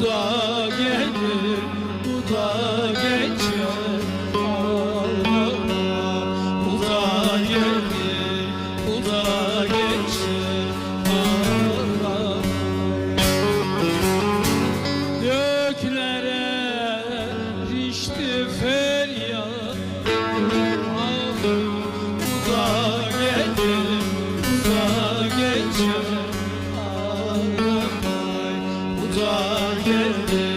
bu da gelir bu da geçer. Allah bu da gelir bu da geçer. Allah göklere rişti feryat. Ah bu da gelir bu da geçer. Allah Uzak Yeah.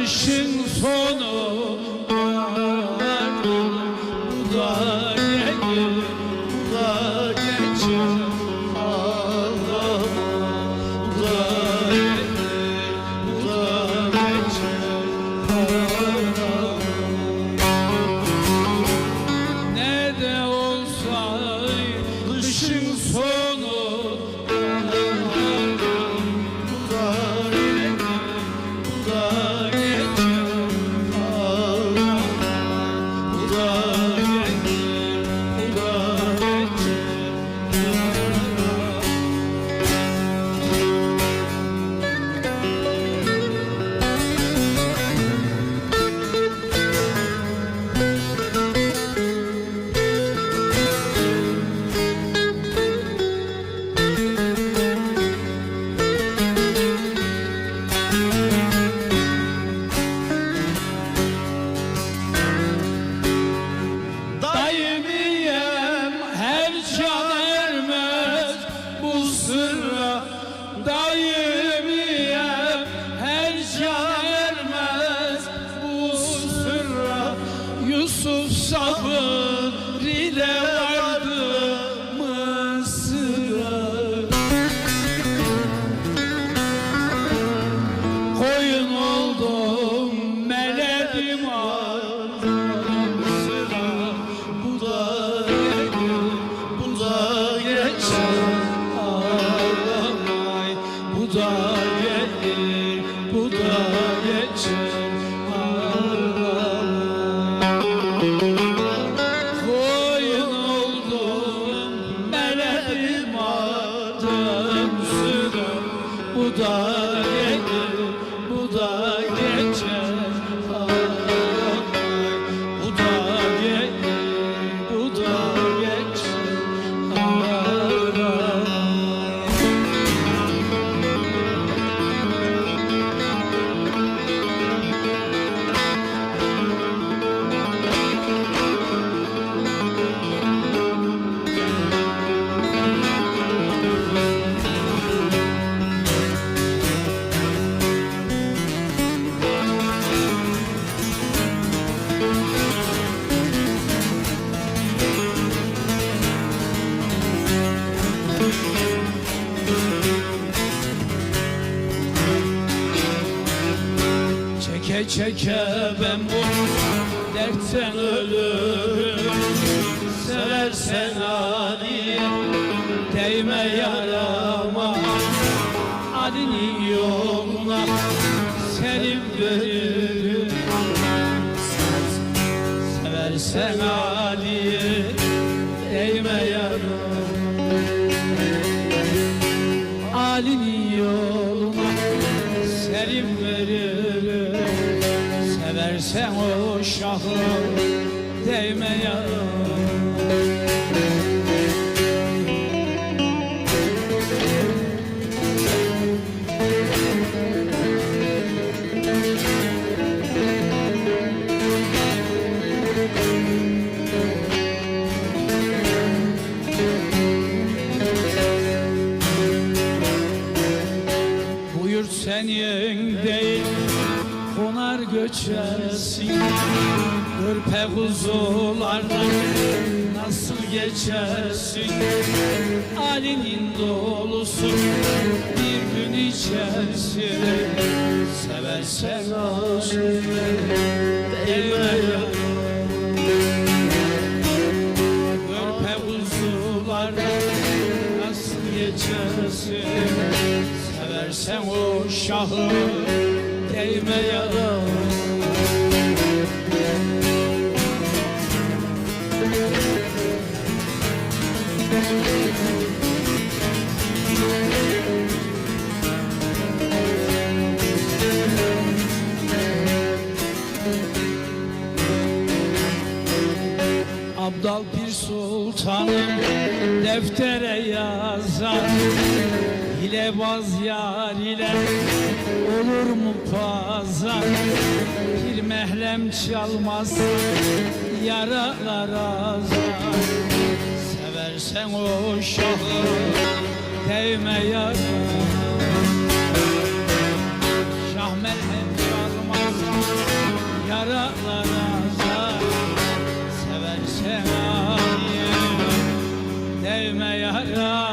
Yarışın sonu. to Çeke çeke ben bu dertten ölürüm. Seversen Ali değme yarama. Ali'nin yoluna serim veririm Seversen Ali versen o şahı değme yarım. Göçersin. Ürpe kuzulardan Nasıl geçersin? Halinin dolusu Bir gün içersin. Seversen olsun Değme Görpe kuzulardan Nasıl geçersin? Seversen o şahı Değme yara Abdal Pir Sultanım deftere yazar. Hilebaz yar ile olur mu pazar? Bir mehlem çalmaz yaralar azar Seversen o şahı değme yara Şah merhem çalmaz yaralar azar Seversen ayı değme yara